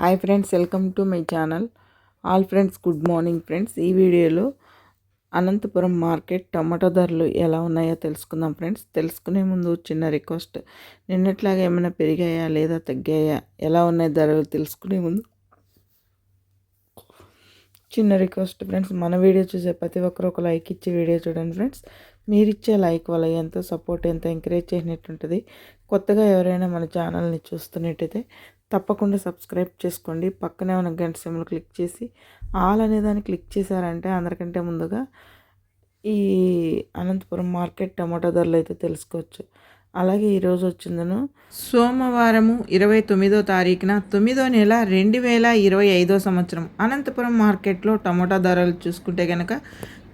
Hi friends welcome to my channel. All friends good morning friends. ఈ వీడియోలో Anantapuram market tomato ధరలు ఎలా ఉన్నాయో తెలుసుకుందాం ఫ్రెండ్స్. తెలుసుకునే ముందు చిన్న రిక్వెస్ట్. నిన్నట్లాగా ఏమైనా పెరిగాయా లేదా తగ్గాయా? ఎలా ఉన్నాయి ధరలు తెలుసుకునే ముందు? చిన్న రిక్వెస్ట్ ఫ్రెండ్స్ మన వీడియో చూసే ప్రతి ఒక్కరు ఒక లైక్ ఇచ్చి వీడియో చూడండి ఫ్రెండ్స్. మీరు ఇచ్చే లైక్ వల్ల ఎంతో సపోర్ట్ ఎంతో ఎంకరేజ్ చేసినట్టుంటుంది. కొత్తగా ఎవరైనా మన ఛానల్ని చూస్తున్నట్టయితే తప్పకుండా సబ్స్క్రైబ్ చేసుకోండి. పక్కనే ఉన్న గంట సిమ్లు క్లిక్ చేసి ఆల్ అనే దాన్ని క్లిక్ చేశారంటే అందరికంటే ముందుగా ఈ అనంతపురం మార్కెట్ టమాటో ధరలు అయితే తెలుసుకోవచ్చు. అలాగే ఈరోజు వచ్చిందను సోమవారము ఇరవై తొమ్మిదో తారీఖున తొమ్మిదో నెల రెండు వేల ఇరవై ఐదో సంవత్సరం అనంతపురం మార్కెట్లో టమాటా ధరలు చూసుకుంటే కనుక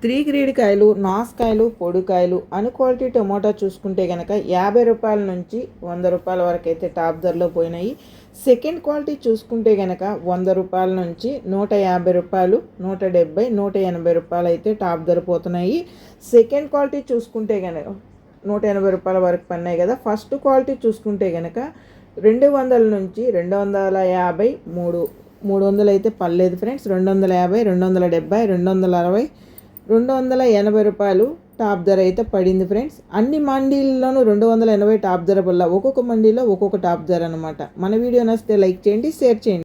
త్రీ గ్రేడ్ కాయలు నాసుకాయలు పొడికాయలు అన్ క్వాలిటీ టొమాటో చూసుకుంటే కనుక యాభై రూపాయల నుంచి వంద రూపాయల వరకు అయితే టాప్ ధరలో పోయినాయి. సెకండ్ క్వాలిటీ చూసుకుంటే కనుక వంద రూపాయల నుంచి నూట యాభై రూపాయలు నూట డెబ్బై నూట ఎనభై రూపాయలు అయితే టాప్ ధర పోతున్నాయి. సెకండ్ క్వాలిటీ చూసుకుంటే కనుక నూట ఎనభై రూపాయల వరకు పన్నాయి కదా. ఫస్ట్ క్వాలిటీ చూసుకుంటే కనుక రెండు వందల నుంచి రెండు వందల యాభై మూడు మూడు వందలు అయితే పర్లేదు ఫ్రెండ్స్. రెండు వందల యాభై రెండు వందల డెబ్బై రెండు వందల అరవై రెండు వందల ఎనభై రూపాయలు టాప్ ధర అయితే పడింది ఫ్రెండ్స్. అన్ని మండీల్లోనూ రెండు వందల ఎనభై టాప్ ధర వల్ల ఒక్కొక్క మండీలో ఒక్కొక్క టాప్ ధర అనమాట మన వీడియో నచ్చితే లైక్ చేయండి షేర్ చేయండి.